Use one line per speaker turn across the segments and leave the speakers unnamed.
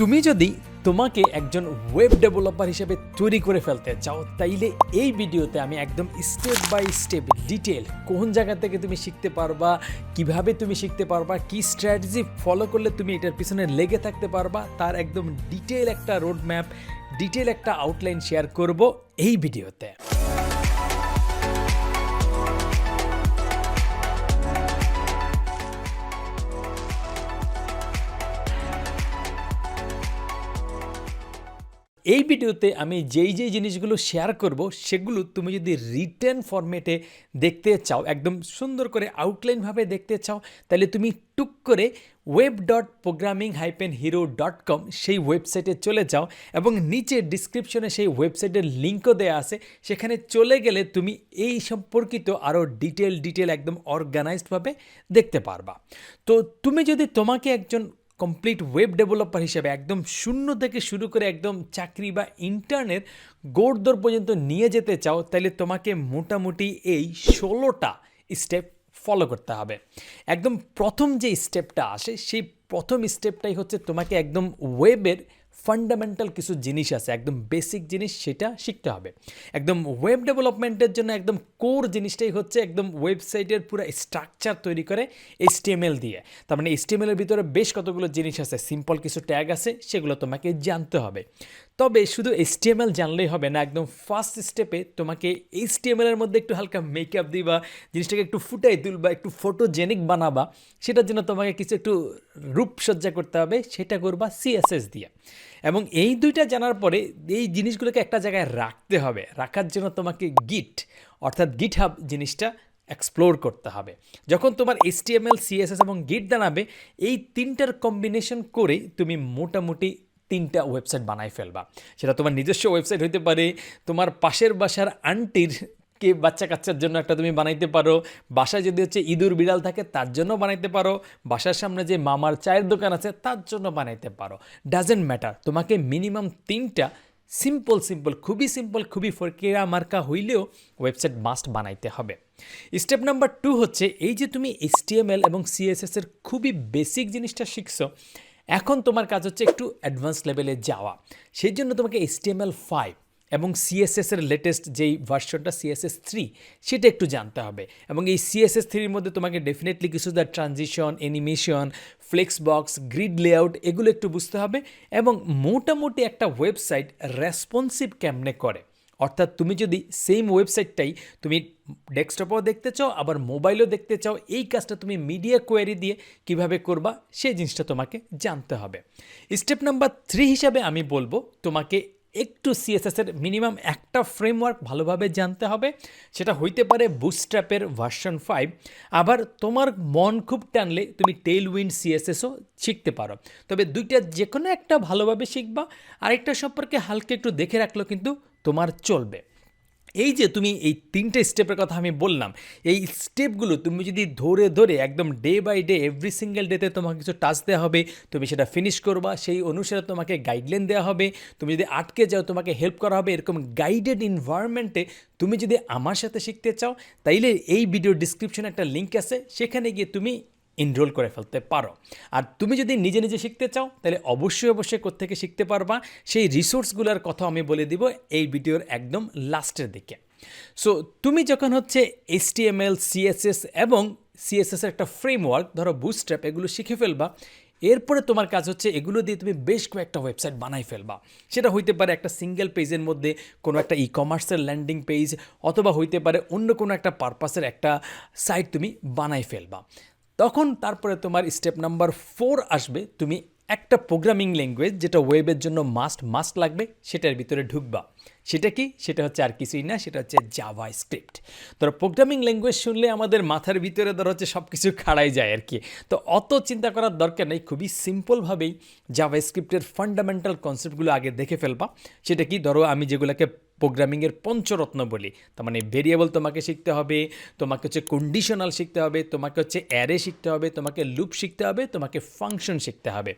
তুমি যদি তোমাকে একজন ওয়েব ডেভেলপার হিসেবে তৈরি করে ফেলতে চাও, তাইলে এই ভিডিওতে আমি একদম স্টেপ বাই স্টেপ ডিটেল কোন জায়গা থেকে তুমি শিখতে পারবা, কীভাবে তুমি শিখতে পারবা, কি স্ট্র্যাটেজি ফলো করলে তুমি এটার পিছনে লেগে থাকতে পারবা, তার একদম ডিটেল একটা রোড ম্যাপ ডিটেল একটা আউটলাইন শেয়ার করব এই ভিডিওতে। এই ভিডিওতে আমি যেই যেই জিনিসগুলো শেয়ার করব, সেগুলো তুমি যদি রিটেন ফরম্যাটে দেখতে চাও, একদম সুন্দর করে আউটলাইনভাবে দেখতে চাও, তাহলে তুমি টুক করে web dot programming hyphen hero dot com সেই ওয়েবসাইটে চলে যাও এবং নিচে ডিসক্রিপশনে সেই ওয়েবসাইটের লিঙ্কও দেওয়া আছে। সেখানে চলে গেলে তুমি এই সম্পর্কিত আরও ডিটেল ডিটেল একদম অর্গানাইজডভাবে দেখতে পারবা। তো তুমি যদি তোমাকে একজন কমপ্লিট ওয়েব ডেভেলপার হিসেবে একদম শূন্য থেকে শুরু করে একদম চাকরি বা ইন্টার্নের গোড়দোর পর্যন্ত নিয়ে যেতে চাও, তাহলে তোমাকে মোটামুটি এই ষোলোটা স্টেপ ফলো করতে হবে। একদম প্রথম যে স্টেপটা আসে, সেই প্রথম স্টেপটাই হচ্ছে তোমাকে একদম ওয়েবের ফান্ডামেন্টাল কিছু জিনিস আছে, একদম বেসিক জিনিস সেটা শিখতে হবে। একদম ওয়েব ডেভেলপমেন্টের জন্য একদম কোর জিনিসটাই হচ্ছে একদম ওয়েবসাইটের পুরো স্ট্রাকচার তৈরি করে এইচটিএমএল দিয়ে। তার মানে এইচটিএমএলের ভিতরে বেশ কতগুলো জিনিস আছে সিম্পল কিছু ট্যাগ আছে, সেগুলো তোমাকে জানতে হবে। তবে শুধু HTML জানলেই হবে না, একদম ফার্স্ট স্টেপে তোমাকে এর মধ্যে একটু হালকা মেকআপ দিবা, জিনিসটাকে একটু ফুটাই তুলবা, একটু ফটোজেনিক বানাবা, সেটার জন্য তোমাকে কিছু একটু রূপসজ্জা করতে হবে, সেটা করবা সিএসএস দিয়ে। এবং এই দুইটা জানার পরে এই জিনিসগুলোকে একটা জায়গায় রাখতে হবে, রাখার জন্য তোমাকে গিট অর্থাৎ গিট হাব জিনিসটা এক্সপ্লোর করতে হবে। যখন তোমার এইচটিএমএল সিএসএস এবং গিট দাঁড়াবে এই তিনটার কম্বিনেশন করে তুমি মোটামুটি তিনটা ওয়েবসাইট বানাই ফেলবা। সেটা তোমার নিজস্ব ওয়েবসাইট হতে পারে, তোমার পাশের বাসার আন্টির কে বাচ্চা কাচ্চার জন্য একটা তুমি বানাইতে পারো, বাসায় যদি হচ্ছে ইঁদুর বিড়াল থাকে তার জন্য বানাইতে পারো, বাসার সামনে যে মামার চায়ের দোকান আছে তার জন্য বানাইতে পারো। ডাজেন্ট ম্যাটার তোমাকে মিনিমাম তিনটা সিম্পল সিম্পল খুবই সিম্পল খুবই ফরকিরা মার্কা হইলেও ওয়েবসাইট মাস্ট বানাইতে হবে। স্টেপ নাম্বার টু হচ্ছে, এই যে তুমি এইচটিএমএল এবং সিএসএসের খুবই বেসিক জিনিসটা শিখছো এখন তোমার কাজ হচ্ছে একটু অ্যাডভান্স লেভেলে যাওয়া। সেই জন্য তোমাকে এইচটিএমএল ফাইভ এবং সিএসএস এর লেটেস্ট যেই ভার্সনটা সিএসএস থ্রি সেটা একটু জানতে হবে। এবং এই সিএসএস থ্রির মধ্যে তোমাকে ডেফিনেটলি কিছু the transition animation flex box grid layout এগুলো একটু বুঝতে হবে এবং মোটামুটি একটা ওয়েবসাইট রেসপন্সিভ কেমনে করে। অর্থাৎ তুমি যদি সেম ওয়েবসাইটটাই তুমি ডেস্কটপেও দেখতে চাও, আবার মোবাইলেও দেখতে চাও, এই কাজটা তুমি মিডিয়া কোয়ারি দিয়ে কীভাবে করবা, সেই জিনিসটা তোমাকে জানতে হবে। স্টেপ নাম্বার থ্রি হিসাবে আমি বলব, তোমাকে একটু সিএসএস এর মিনিমাম একটা ফ্রেমওয়ার্ক ভালোভাবে জানতে হবে। সেটা হইতে পারে বুস্ট্র্যাপের ভার্সন ফাইভ আবার তোমার মন খুব টানলে তুমি টেল উইন্ড সিএসএসও শিখতে পারো। তবে দুইটা যে কোনো একটা ভালোভাবে শিখবা। আরেকটা সম্পর্কে হালকা একটু দেখে রাখলেও কিন্তু তোমার চলবে। এই যে তুমি এই তিনটে স্টেপের কথা আমি বললাম, এই স্টেপগুলো তুমি যদি ধরে ধরে একদম day by day every single ডেতে তোমাকে কিছু টাচ দেওয়া হবে, তুমি সেটা ফিনিশ করবা, সেই অনুসারে তোমাকে গাইডলাইন দেওয়া হবে, তুমি যদি আটকে যাও, তোমাকে হেল্প করা হবে, এরকম গাইডেড ইনভায়রনমেন্টে তুমি যদি আমার সাথে শিখতে চাও, তাইলে এই ভিডিও ডিসক্রিপশনে একটা লিঙ্ক আছে, সেখানে গিয়ে তুমি এনরোল করে ফেলতে পারো। আর তুমি যদি নিজে নিজে শিখতে চাও, তাহলে অবশ্যই অবশ্যই কোত্থেকে শিখতে পারবা। সেই রিসোর্সগুলোর কথা আমি বলে দিব এই ভিডিওর একদম লাস্টের দিকে। সো তুমি যখন হচ্ছে এইচটিএমএল সিএসএস এবং সিএসএস এর একটা ফ্রেমওয়ার্ক ধরো বুস্ট্র্যাপ এগুলো শিখে ফেলবা, এরপরে তোমার কাজ হচ্ছে এগুলো দিয়ে তুমি বেশ কয়েকটা ওয়েবসাইট বানাই ফেলবা। সেটা হইতে পারে একটা সিঙ্গেল পেজের মধ্যে কোনো একটা ই কমার্সের ল্যান্ডিং পেজ অথবা হইতে পারে অন্য কোনো একটা পারপাসের একটা সাইট তুমি বানাই ফেলবা। তখন তারপরে তোমার স্টেপ নাম্বার ফোর আসবে, তুমি একটা প্রোগ্রামিং ল্যাঙ্গুয়েজ যেটা ওয়েবের জন্য মাস্ট মাস্ট লাগবে, সেটার ভিতরে ঢুকবা। সেটা কি? সেটা হচ্ছে আর কিছুই না, সেটা হচ্ছে জাভা স্ক্রিপ্ট ধরো প্রোগ্রামিং ল্যাঙ্গুয়েজ শুনলে আমাদের মাথার ভিতরে ধরো হচ্ছে সব কিছু খাড়াই যায় আর কি। তো অত চিন্তা করার দরকার নেই, খুবই সিম্পলভাবেই জাভা স্ক্রিপ্টের ফান্ডামেন্টাল কনসেপ্টগুলো আগে দেখে ফেলবা। সেটা কি? ধরো আমি যেগুলোকে প্রোগ্রামিংয়ের পঞ্চরত্ন বলি। তার মানে ভেরিয়েবল তোমাকে শিখতে হবে, তোমাকে হচ্ছে কন্ডিশনাল শিখতে হবে, তোমাকে হচ্ছে অ্যারে শিখতে হবে, তোমাকে লুপ শিখতে হবে, তোমাকে ফাংশন শিখতে হবে।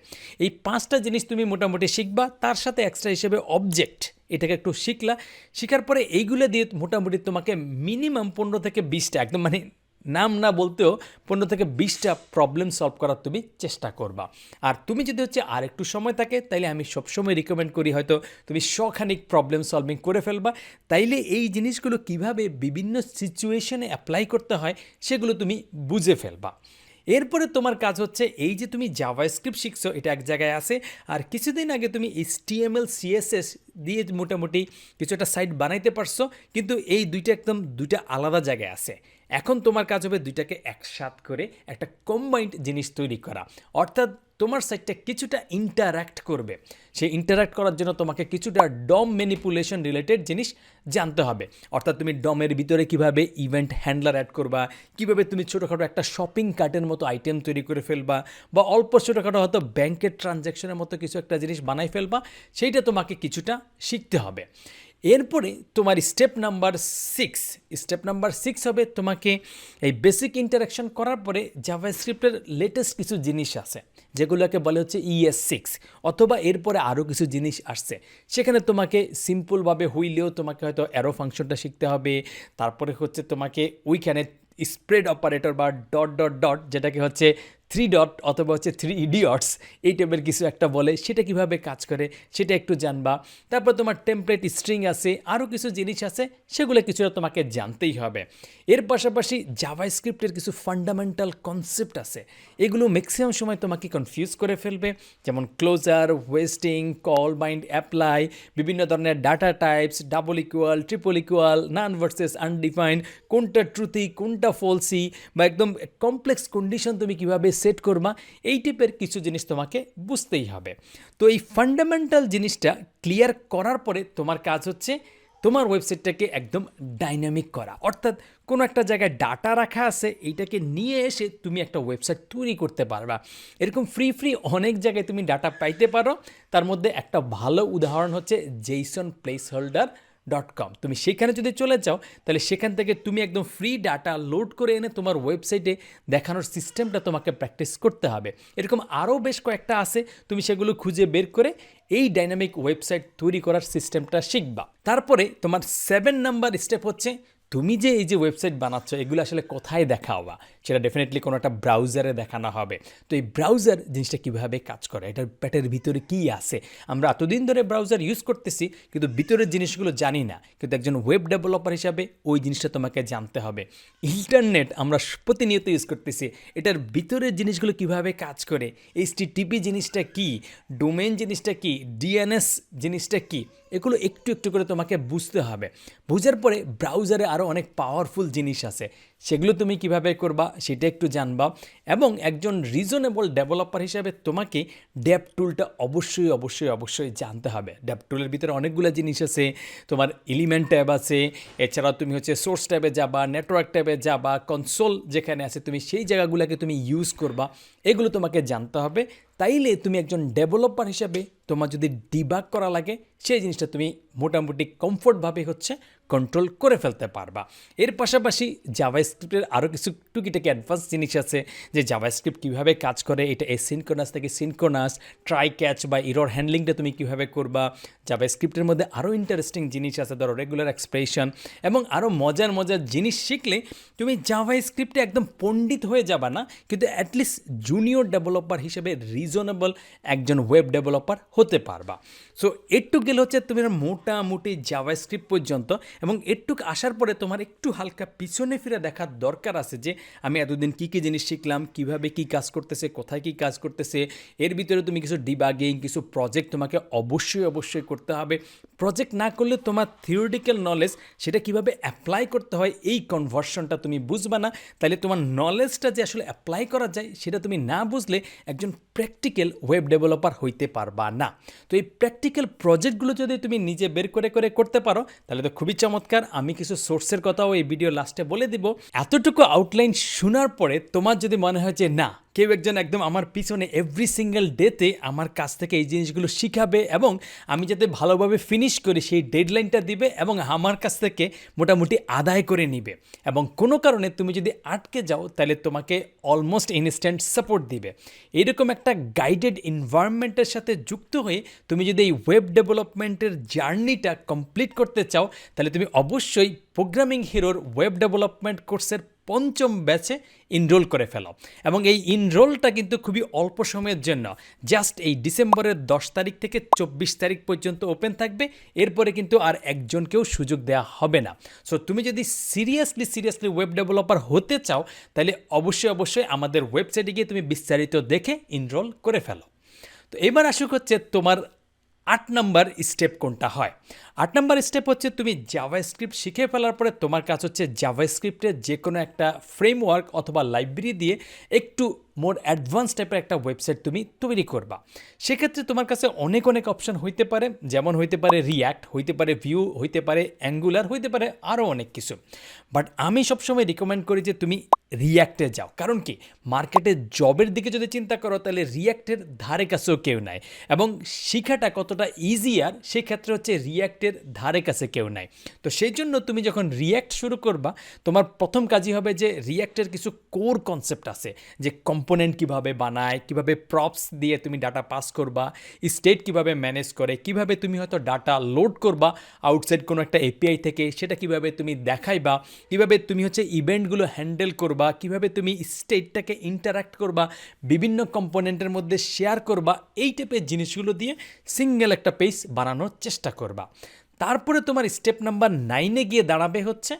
এই পাঁচটা জিনিস তুমি মোটামুটি শিখবা, তার সাথে এক্সট্রা হিসেবে অবজেক্ট এটাকে একটু শিখলা। শেখার পরে এইগুলো দিয়ে মোটামুটি তোমাকে মিনিমাম পনেরো থেকে বিশটা, একদম মানে নাম না বলতেও পনেরো থেকে বিশটা প্রবলেম সলভ করার তুমি চেষ্টা করবা। আর তুমি যদি হচ্ছে আর একটু সময় থাকে, তাইলে আমি সবসময় রিকমেন্ড করি হয়তো তুমি শখানিক প্রবলেম সলভিং করে ফেলবা। তাইলে এই জিনিসগুলো কীভাবে বিভিন্ন সিচুয়েশনে অ্যাপ্লাই করতে হয়, সেগুলো তুমি বুঝে ফেলবা। এরপরে তোমার কাজ হচ্ছে এই যে তুমি জাভা স্ক্রিপ্ট শিখছো, এটা এক জায়গায় আছে। আর কিছুদিন আগে তুমি এইচটিএমএল সিএসএস দিয়ে মোটামুটি কিছু একটা সাইট বানাইতে পারছ, কিন্তু এই দুইটা একদম দুইটা আলাদা জায়গায় আছে। এখন তোমার কাজ হবে দুইটাকে একসাথ করে একটা কম্বাইন্ড জিনিস তৈরি করা। অর্থাৎ তোমার সাইটটা কিছুটা ইন্টারাক্ট করবে। সেই ইন্টারাক্ট করার জন্য তোমাকে কিছুটা ডম ম্যানিপুলেশন রিলেটেড জিনিস জানতে হবে। অর্থাৎ তুমি ডমের ভিতরে কীভাবে ইভেন্ট হ্যান্ডলার অ্যাড করবা, কীভাবে তুমি ছোটোখাটো একটা শপিং কার্টের মতো আইটেম তৈরি করে ফেলবা, বা অল্প ছোটোখাটো হয়তো ব্যাংকের ট্রানজ্যাকশনের মতো কিছু একটা জিনিস বানাই ফেলবা, সেইটা তোমাকে কিছুটা শিখতে হবে। এরপরে তোমার step number six step number six হবে তোমাকে এই বেসিক ইন্টারাকশন করার পরে জাভা স্ক্রিপ্টের লেটেস্ট কিছু জিনিস আছে, যেগুলোকে বলে হচ্ছে ইএস সিক্স অথবা এরপরে আরও কিছু জিনিস আসছে। সেখানে তোমাকে সিম্পলভাবে হইলেও তোমাকে হয়তো অ্যারো ফাংশনটা শিখতে হবে, তারপরে হচ্ছে তোমাকে ওইখানে স্প্রেড অপারেটর বা ডট ডট ডট যেটাকে হচ্ছে থ্রি ডট অথবা হচ্ছে থ্রি ইডিয়টস এই টাইপের কিছু একটা বলে, সেটা কীভাবে কাজ করে, সেটা একটু জানবা। তারপর তোমার টেমপ্লেট স্ট্রিং আছে আরও কিছু জিনিস আছে, সেগুলো কিছুটা তোমাকে জানতেই হবে। এর পাশাপাশি জাভা স্ক্রিপ্টের কিছু ফান্ডামেন্টাল কনসেপ্ট আছে, এগুলো ম্যাক্সিমাম সময় তোমাকে কনফিউজ করে ফেলবে। যেমন closure hoisting call bind apply বিভিন্ন ধরনের data types double equal triple equal NaN versus undefined কোনটা ট্রুথি কোনটা ফলসি বা একদম কমপ্লেক্স কন্ডিশন তুমি কীভাবে সেট করবা, এই টাইপের কিছু জিনিস তোমাকে বুঝতেই হবে। তো এই ফান্ডামেন্টাল জিনিসটা ক্লিয়ার করার পরে তোমার কাজ হচ্ছে তোমার ওয়েবসাইটটাকে একদম ডাইনামিক করা। অর্থাৎ কোনো একটা জায়গায় ডাটা রাখা আছে, এইটাকে নিয়ে এসে তুমি একটা ওয়েবসাইট তৈরি করতে পারবা। এরকম ফ্রি ফ্রি অনেক জায়গায় তুমি ডাটা পাইতে পারো। তার মধ্যে একটা ভালো উদাহরণ হচ্ছে JSON placeholder dot com তুমি সেখানে যদি চলে যাও, তাহলে সেখান থেকে তুমি একদম ফ্রি ডাটা লোড করে এনে তোমার ওয়েবসাইটে দেখানোর সিস্টেমটা তোমাকে প্র্যাকটিস করতে হবে। এরকম আরও বেশ কয়েকটা আছে, তুমি সেগুলো খুঁজে বের করে এই ডাইনামিক ওয়েবসাইট তৈরি করার সিস্টেমটা শিখবা। তারপরে তোমার সেভেন নাম্বার স্টেপ হচ্ছে, তুমি যে এই যে ওয়েবসাইট বানাচ্ছ, এগুলো আসলে কোথায় দেখাওয়া? সেটা ডেফিনেটলি কোনো একটা ব্রাউজারে দেখানো হবে। তো এই ব্রাউজার জিনিসটা কীভাবে কাজ করে? এটার প্যাটের ভিতরে কী আছে? আমরা এতদিন ধরে ব্রাউজার ইউজ করতেছি, কিন্তু ভিতরের জিনিসগুলো জানি না। কিন্তু একজন ওয়েব ডেভেলপার হিসাবে ওই জিনিসটা তোমাকে জানতে হবে। ইন্টারনেট আমরা প্রতিনিয়ত ইউজ করতেছি, এটার ভিতরের জিনিসগুলো কীভাবে কাজ করে? এইচ টিপি জিনিসটা কি? ডোমেন জিনিসটা কি? ডিএনএস জিনিসটা কি? এগুলো একটু একটু করে তোমাকে বুঝতে হবে। বুঝার পরে ব্রাউজারে আরও অনেক পাওয়ারফুল জিনিস আছে। সেগুলো তুমি কীভাবে করবা সেটা একটু জানবা এবং একজন রিজনেবল ডেভেলপার হিসাবে তোমাকে ড্যাপ টুলটা অবশ্যই অবশ্যই অবশ্যই জানতে হবে। ড্যাপ টুলের ভিতরে অনেকগুলো জিনিস আছে, তোমার এলিমেন্ট ট্যাব আছে এছাড়া তুমি হচ্ছে সোর্স ট্যাবে যাবা নেটওয়ার্ক ট্যাবে যাবা কনসোল যেখানে আছে তুমি সেই জায়গাগুলোকে তুমি ইউজ করবা, এগুলো তোমাকে জানতে হবে। তাইলে তুমি একজন ডেভেলপার হিসাবে তোমার যদি ডিবাগ করা লাগে, সেই জিনিসটা তুমি মোটামুটি কমফোর্টভাবে হচ্ছে কন্ট্রোল করে ফেলতে পারবা। এর পাশাপাশি জাভা স্ক্রিপ্টের আরও কিছু টুকিটাকি অ্যাডভান্স জিনিস আছে, যে জাভা স্ক্রিপ্ট কীভাবে কাজ করে, এটা এসিনকোনাস থেকে সিনকোনাস ট্রাই ক্যাচ বা ইরোর হ্যান্ডলিংটা তুমি কীভাবে করবা। জাভা স্ক্রিপ্টের মধ্যে আরও ইন্টারেস্টিং জিনিস আছে, ধরো রেগুলার এক্সপ্রেশন এবং আরও মজার মজার জিনিস শিখলে তুমি জাভা স্ক্রিপ্টে একদম পণ্ডিত হয়ে যাবা না, কিন্তু অ্যাটলিস্ট জুনিয়র ডেভেলপার হিসেবে রিজনেবল একজন ওয়েব ডেভেলপার হতে পারবা। সো একটু গেলে হচ্ছে তুমি মোটামুটি জাভা স্ক্রিপ্ট পর্যন্ত এবং একটুক আসার পরে তোমার একটু হালকা পিছনে ফিরে দেখার দরকার আছে যে আমি এতদিন কী কী জিনিস শিখলাম, কীভাবে কি কাজ করতেছে, কোথায় কি কাজ করতেছে, এর ভিতরে তুমি কিছু ডিবাগিং কিছু প্রজেক্ট তোমাকে অবশ্যই অবশ্যই করতে হবে। প্রজেক্ট না করলে তোমার থিওরিটিক্যাল নলেজ সেটা কীভাবে অ্যাপ্লাই করতে হয়, এই কনভার্সনটা তুমি বুঝবে না। তাহলে তোমার নলেজটা যে আসলে অ্যাপ্লাই করা যায়, সেটা তুমি না বুঝলে একজন প্র্যাকটিক্যাল ওয়েব ডেভেলপার হইতে পারবা না। তো এই প্র্যাকটিক্যাল প্রজেক্টগুলো যদি তুমি নিজে বের করে করে করতে পারো, তাহলে তো খুবই চমৎকার, আমি কিছু সোর্সের কথাও এই ভিডিও লাস্টে বলে দিব। এতটুকু আউটলাইন শোনার পরে তোমার যদি মনে হয় যে না কেউ একজন একদম আমার পিছনে এভরি সিঙ্গেল ডেতে আমার কাছ থেকে এই জিনিসগুলো শিখাবে এবং আমি যাতে ভালোভাবে ফিনিশ করি, সেই ডেডলাইনটা দিবে এবং আমার কাছ থেকে মোটামুটি আদায় করে নিবে। এবং কোনো কারণে তুমি যদি আটকে যাও, তাহলে তোমাকে অলমোস্ট ইনস্ট্যান্ট সাপোর্ট দিবে। এরকম একটা গাইডেড এনভায়রনমেন্টের সাথে যুক্ত হয়ে তুমি যদি এই ওয়েব ডেভেলপমেন্টের জার্নিটা কমপ্লিট করতে চাও, তাহলে তুমি অবশ্যই প্রোগ্রামিং হিরোর ওয়েব ডেভেলপমেন্ট কোর্সের পঞ্চম ব্যাচে ইনরোল করে ফেলো। এবং এই ইনরোলটা কিন্তু খুবই অল্প সময়ের জন্য। জাস্ট এই ডিসেম্বরের দশ তারিখ থেকে চব্বিশ তারিখ পর্যন্ত ওপেন থাকবে। এরপরে কিন্তু আর একজনকেও সুযোগ দেওয়া হবে না। সো তুমি যদি সিরিয়াসলি সিরিয়াসলি ওয়েব ডেভেলপার হতে চাও, তাহলে অবশ্যই অবশ্যই আমাদের ওয়েবসাইটে গিয়ে তুমি বিস্তারিত দেখে ইনরোল করে ফেলো। তো এবার আসুক হচ্ছে তোমার আট নম্বর স্টেপ কোনটা হয়? আট নম্বর স্টেপ হচ্ছে তুমি জাভা স্ক্রিপ্ট শিখে ফেলার পরে তোমার কাজ হচ্ছে জাভা স্ক্রিপ্টের যে কোনো একটা ফ্রেমওয়ার্ক অথবা লাইব্রেরি দিয়ে একটু মোর অ্যাডভান্স টাইপের একটা ওয়েবসাইট তুমি তৈরি করবা। সেক্ষেত্রে তোমার কাছে অনেক অনেক অপশন হইতে পারে, যেমন হইতে পারে রিয়্যাক্ট হইতে পারে ভিউ, হইতে পারে অ্যাঙ্গুলার, হইতে পারে আরও অনেক কিছু। বাট আমি সবসময় রিকমেন্ড করি যে তুমি রিয়্যাক্টে যাও। কারণ কি? মার্কেটে জবের দিকে যদি চিন্তা করো, তাহলে রিয়্যাক্টের ধারে কাছেও কেউ নাই। এবং শিখাটা কতটা ইজিয়ার সেক্ষেত্রে হচ্ছে রিয়্যাক্টের ধারে কাছে কেউ নাই। তো সেই জন্য তুমি যখন রিয়্যাক্ট শুরু করবা, তোমার প্রথম কাজই হবে যে রিয়্যাক্টের কিছু কোর কনসেপ্ট আছে, যে কম্পোনেন্ট কীভাবে বানায়, কীভাবে প্রপস দিয়ে তুমি ডাটা পাস করবা স্টেট কীভাবে ম্যানেজ করে, কীভাবে তুমি হয়তো ডাটা লোড করবা আউটসাইড কোনো একটা এপিআই থেকে, সেটা কীভাবে তুমি দেখাইবা, কীভাবে তুমি হচ্ছে ইভেন্টগুলো হ্যান্ডেল করবা, কীভাবে তুমি স্টেটটাকে ইন্টারাক্ট করবা, বিভিন্ন কম্পোনেন্টের মধ্যে শেয়ার করবা, এই টাইপের জিনিসগুলো দিয়ে সিঙ্গেল একটা পেজ বানানোর চেষ্টা করবা। তারপরে তোমার স্টেপ নাম্বার নাইনে গিয়ে দাঁড়াবে হচ্ছে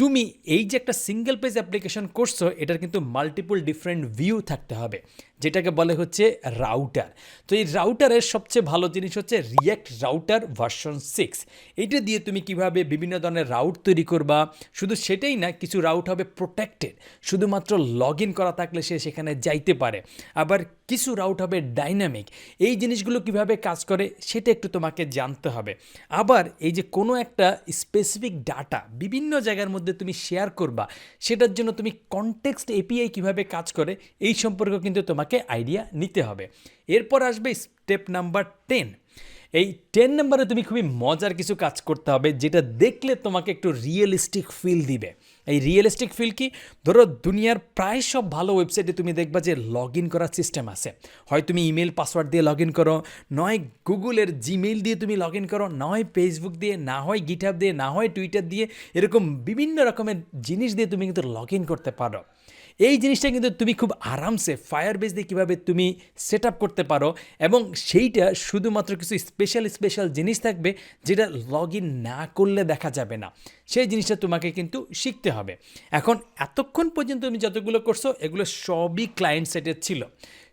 তুমি এই যে একটা সিঙ্গেল পেজ অ্যাপ্লিকেশন করছ, এটার কিন্তু মাল্টিপল ডিফারেন্ট ভিউ থাকতে হবে। যেটাকে বলে হচ্ছে রাউটার তো এই রাউটারের সবচেয়ে ভালো জিনিস হচ্ছে রিয়াক্ট রাউটার ভার্সন সিক্স এইটা দিয়ে তুমি কীভাবে বিভিন্ন ধরনের রাউট তৈরি করবা? শুধু সেটাই না, কিছু রাউট হবে প্রোটেক্টেড শুধুমাত্র লগ ইন করা থাকলে সে সেখানে যাইতে পারে। আবার কিছু রাউট হবে ডাইনামিক এই জিনিসগুলো কীভাবে কাজ করে, সেটা একটু তোমাকে জানতে হবে। আবার এই যে কোনো একটা স্পেসিফিক ডাটা বিভিন্ন জায়গার মধ্যে তুমি শেয়ার করবা, সেটার জন্য তুমি কনটেক্সট এপিআই কীভাবে কাজ করে, এই সম্পর্কে কিন্তু তোমাকে আইডিয়া নিতে হবে। এরপর আসবে স্টেপ নাম্বার টেন এই টেন নাম্বারে তুমি খুবই মজার কিছু কাজ করতে হবে, যেটা দেখলে তোমাকে একটু রিয়েলিস্টিক ফিল দিবে। এই রিয়েলিস্টিক ফিল কি? ধরো দুনিয়ার প্রায় সব ভালো ওয়েবসাইটে তুমি দেখবা যে লগ ইন করার সিস্টেম আছে। হয় তুমি ইমেল পাসওয়ার্ড দিয়ে লগ ইন করো, নয় গুগলের জিমেল দিয়ে তুমি লগ ইন করো না হয় ফেসবুক দিয়ে, না হয় গিটহাব দিয়ে, না হয় টুইটার দিয়ে, এরকম বিভিন্ন রকমের জিনিস দিয়ে তুমি কিন্তু লগ ইন করতে পারো। এই জিনিসটা কিন্তু তুমি খুব আরামসে ফায়ার বেস দিয়ে কীভাবে তুমি সেট আপ করতে পারো এবং সেইটা শুধুমাত্র কিছু স্পেশাল স্পেশাল জিনিস থাকবে যেটা লগ ইন না করলে দেখা যাবে না। সেই জিনিসটা তোমাকে কিন্তু শিখতে হবে। এখন এতক্ষণ পর্যন্ত তুমি যতগুলো করছ, এগুলো সবই ক্লায়েন্ট সেটের ছিল।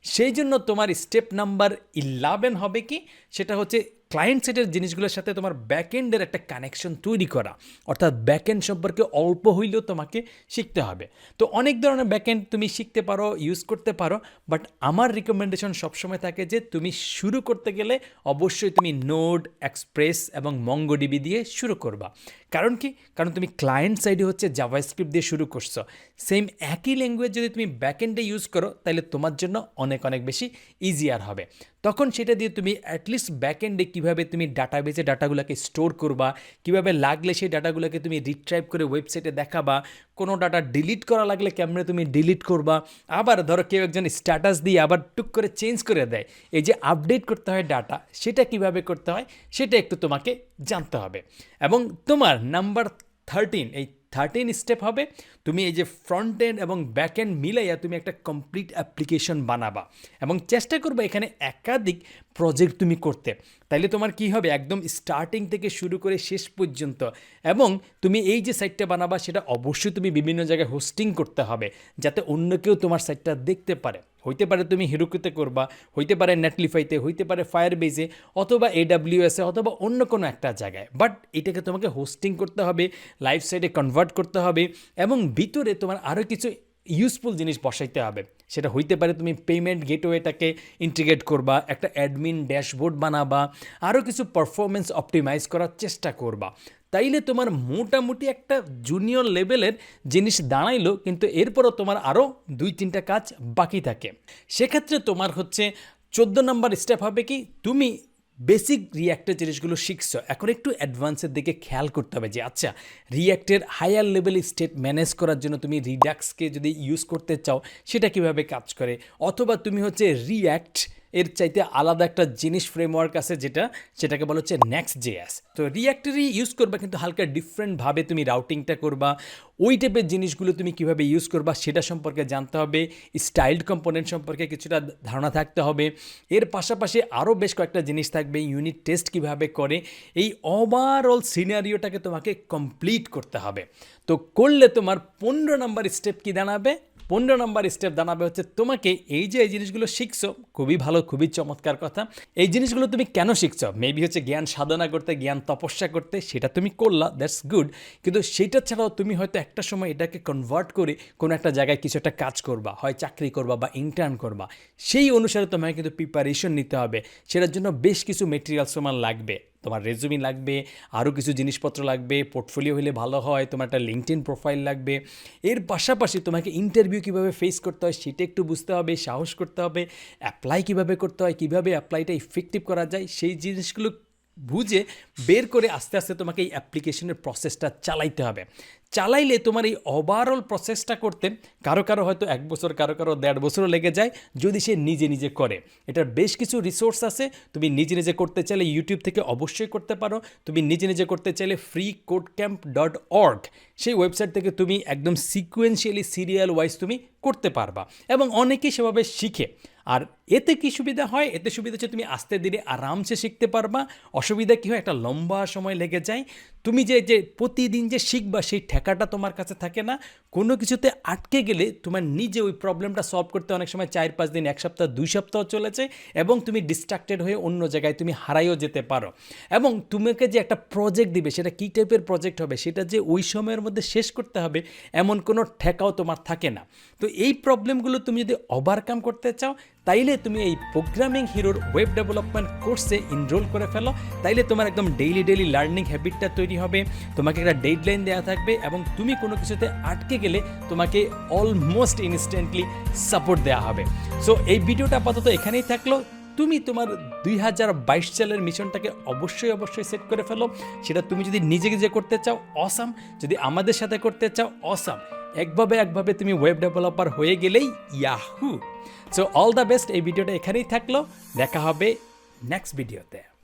সেই জন্য তোমার স্টেপ নাম্বার ইলেভেন হবে কি? সেটা হচ্ছে ক্লায়েন্ট সেটের জিনিসগুলোর সাথে তোমার ব্যাকএন্ডের একটা কানেকশন তৈরি করা। অর্থাৎ ব্যাকএন্ড সম্পর্কে অল্প হইলেও তোমাকে শিখতে হবে। তো অনেক ধরনের ব্যাকএন্ড তুমি শিখতে পারো ইউজ করতে পারো বাট আমার রিকমেন্ডেশন সবসময় থাকে যে তুমি শুরু করতে গেলে অবশ্যই তুমি নোড এক্সপ্রেস এবং মঙ্গোডিবি দিয়ে শুরু করবা। কারণ কি? কারণ তুমি ক্লায়েন্ট সাইডে হচ্ছে জাভা স্ক্রিপ্ট দিয়ে শুরু করছ। সেম একই ল্যাঙ্গুয়েজ যদি তুমি ব্যাকএন্ডে ইউজ করো, তাহলে তোমার জন্য অনেক অনেক বেশি ইজিয়ার হবে। তখন সেটা দিয়ে তুমি অ্যাটলিস্ট ব্যাকএন্ডে কীভাবে তুমি ডাটা ডাটাবেসে ডাটাগুলোকে স্টোর করবা, কীভাবে লাগলে সেই ডাটাগুলোকে তুমি রিট্রাইভ করে ওয়েবসাইটে দেখাবা কোনো ডাটা ডিলিট করা লাগলে ক্যামেরা তুমি ডিলিট করবা? আবার ধরো কেউ একজন স্ট্যাটাস দিয়ে আবার টুক করে চেঞ্জ করে দেয়। এই যে আপডেট করতে হয় ডাটা সেটা কীভাবে করতে হয়? সেটা একটু তোমাকে জানতে হবে। এবং তোমার নাম্বার থার্টিন এই থার্টিন স্টেপ হবে, তুমি এই যে ফ্রন্ট এন্ড এবং ব্যাক এন্ড মিলাইয়া তুমি একটা কমপ্লিট অ্যাপ্লিকেশন বানাবা। এবং চেষ্টা করবে এখানে একাধিক প্রজেক্ট তুমি করতে। তাইলে তোমার কি হবে? একদম স্টার্টিং থেকে শুরু করে শেষ পর্যন্ত। এবং তুমি এই যে সাইটটা বানাবা, সেটা অবশ্যই তুমি বিভিন্ন জায়গায় হোস্টিং করতে হবে, যাতে অন্য কেউ তোমার সাইটটা দেখতে পারে। হইতে পারে তুমি হিরোকুতে করবা, হইতে পারে নেটলিফাইতে হইতে পারে ফায়ার বেজে অথবা এডাব্লিউএসে অথবা অন্য কোনো একটা জায়গায়। বাট এটাকে তোমাকে হোস্টিং করতে হবে লাইফ সাইটে কনভার্ট করতে হবে, এবং ভিতরে তোমার আরও কিছু ইউজফুল জিনিস বসাইতে হবে। সেটা হইতে পারে তুমি পেমেন্ট গেটওয়েটাকে ইন্টিগ্রেট করবা, একটা অ্যাডমিন ড্যাশবোর্ড বানাবা আরও কিছু পারফরমেন্স অপটিমাইজ করার চেষ্টা করবা। তাইলে তোমার মোটামুটি একটা জুনিয়র লেভেলের জিনিস দাঁড়াইলো, কিন্তু এরপরও তোমার আরও দুই তিনটা কাজ বাকি থাকে। সেক্ষেত্রে তোমার হচ্ছে চোদ্দ নম্বর স্টেপ হবে কি, তুমি বেসিক রিয়াক্টের জিনিসগুলো শিখছ। এখন একটু অ্যাডভান্সের দিকে খেয়াল করতে হবে যে আচ্ছা রিয়াক্টের হায়ার লেভেল স্টেট ম্যানেজ করার জন্য তুমি রিডাক্সকে যদি ইউজ করতে চাও, সেটা কীভাবে কাজ করে? অথবা তুমি হচ্ছে রিয়াক্ট এর চাইতে আলাদা একটা জিনিস ফ্রেমওয়ার্ক আছে যেটা, সেটাকে বলা হচ্ছে নেক্সট জেএস তো রিয়াক্টরি ইউজ করবা কিন্তু হালকা ডিফারেন্টভাবে তুমি রাউটিংটা করবা, ওই টাইপের জিনিসগুলো তুমি কীভাবে ইউজ করবা সেটা সম্পর্কে জানতে হবে স্টাইলড কম্পোনেন্ট সম্পর্কে কিছুটা ধারণা থাকতে হবে। এর পাশাপাশি আরও বেশ কয়েকটা জিনিস থাকবে ইউনিট টেস্ট কীভাবে করে, এই ওভারঅল সিনারিওটাকে তোমাকে কমপ্লিট করতে হবে। তো করলে তোমার পনেরো নাম্বার স্টেপ কি দাঁড়াবে? পনেরো নম্বর স্টেপ দাঁড়াবে হচ্ছে, তোমাকে এই যে এই জিনিসগুলো শিখছো, খুবই ভালো, খুবই চমৎকার কথা। এই জিনিসগুলো তুমি কেন শিখছো? মেবি হচ্ছে জ্ঞান সাধনা করতে, জ্ঞান তপস্যা করতে, সেটা তুমি করলা দ্যাটস গুড কিন্তু সেটা ছাড়াও তুমি হয়তো একটা সময় এটাকে কনভার্ট করে কোনো একটা জায়গায় কিছু একটা কাজ করবা, হয় চাকরি করবা বা ইন্টার্ন করবা। সেই অনুসারে তোমাকে কিন্তু প্রিপারেশন নিতে হবে। সেটার জন্য বেশ কিছু মেটেরিয়ালস তোমার লাগবে। তোমার রেজুমি লাগবে আরও কিছু জিনিসপত্র লাগবে পোর্টফোলিও হলে ভালো হয়, তোমার একটা লিঙ্কড প্রোফাইল লাগবে। এর পাশাপাশি তোমাকে ইন্টারভিউ কীভাবে ফেস করতে হয় সেটা একটু বুঝতে হবে, সাহস করতে হবে অ্যাপ্লাই কীভাবে করতে হয়, কীভাবে অ্যাপ্লাইটা ইফেক্টিভ করা যায়, সেই জিনিসগুলো বুঝে বের করে আস্তে আস্তে তোমাকে এই অ্যাপ্লিকেশনের প্রসেসটা চালাইতে হবে। চালাইলে তোমার এই ওভারঅল প্রসেসটা করতে কারও কারও হয়তো এক বছর, কারও কারও দেড় বছরও লেগে যায় যদি সে নিজে নিজে করে। এটার বেশ কিছু রিসোর্স আছে, তুমি নিজে নিজে করতে চাইলে ইউটিউব থেকে অবশ্যই করতে পারো। তুমি নিজে নিজে করতে চাইলে free code camp dot org সেই ওয়েবসাইট থেকে তুমি একদম সিকুয়েন্সিয়ালি সিরিয়াল ওয়াইজ তুমি করতে পারবা। এবং অনেকেই সেভাবে শিখে। আর এতে কি সুবিধা হয়? এতে সুবিধা হচ্ছে তুমি আস্তে ধীরে আরামসে শিখতে পারবা। অসুবিধা কী হয়? একটা লম্বা সময় লেগে যায়। তুমি যে যে প্রতিদিন যে শিখবা, সেই ঠেকাটা তোমার কাছে থাকে না। কোনো কিছুতে আটকে গেলে তোমার নিজে ওই প্রবলেমটা সলভ করতে অনেক সময় চার পাঁচ দিন, এক সপ্তাহ, দুই সপ্তাহ চলে যায় এবং তুমি ডিস্ট্রাক্টেড হয়ে অন্য জায়গায় তুমি হারাইও যেতে পারো। এবং তোমাকে যে একটা প্রজেক্ট দিবে, সেটা কী টাইপের প্রজেক্ট হবে, সেটা যে ওই সময়ের মধ্যে শেষ করতে হবে, এমন কোনো ঠেকাও তোমার থাকে না। তো এই প্রবলেমগুলো তুমি যদি ওভারকাম করতে চাও তাইলে তুমি এই প্রোগ্রামিং হিরোর ওয়েব ডেভেলপমেন্ট কোর্সে ইনরোল করে ফেলো। তাইলে তোমার একদম ডেইলি ডেইলি লার্নিং হ্যাবিটটা তৈরি হবে। তোমাকে একটা ডেডলাইন দেওয়া থাকবে এবং তুমি কোনো কিছুতে আটকে গেলে তোমাকে অলমোস্ট ইনস্ট্যান্টলি সাপোর্ট দেওয়া হবে। সো এই ভিডিওটা আপাতত এখানেই থাকল। তুমি তোমার দুই হাজার বাইশ সালের মিশনটাকে অবশ্যই অবশ্যই সেট করে ফেলো। সেটা তুমি যদি নিজে নিজে করতে চাও অসাম যদি আমাদের সাথে করতে চাও অসাম একভাবে একভাবে তুমি ওয়েব ডেভেলপার হয়ে গেলেই yahoo so all the best এই ভিডিওটা এখানেই থাকল। দেখা হবে নেক্সট ভিডিওতে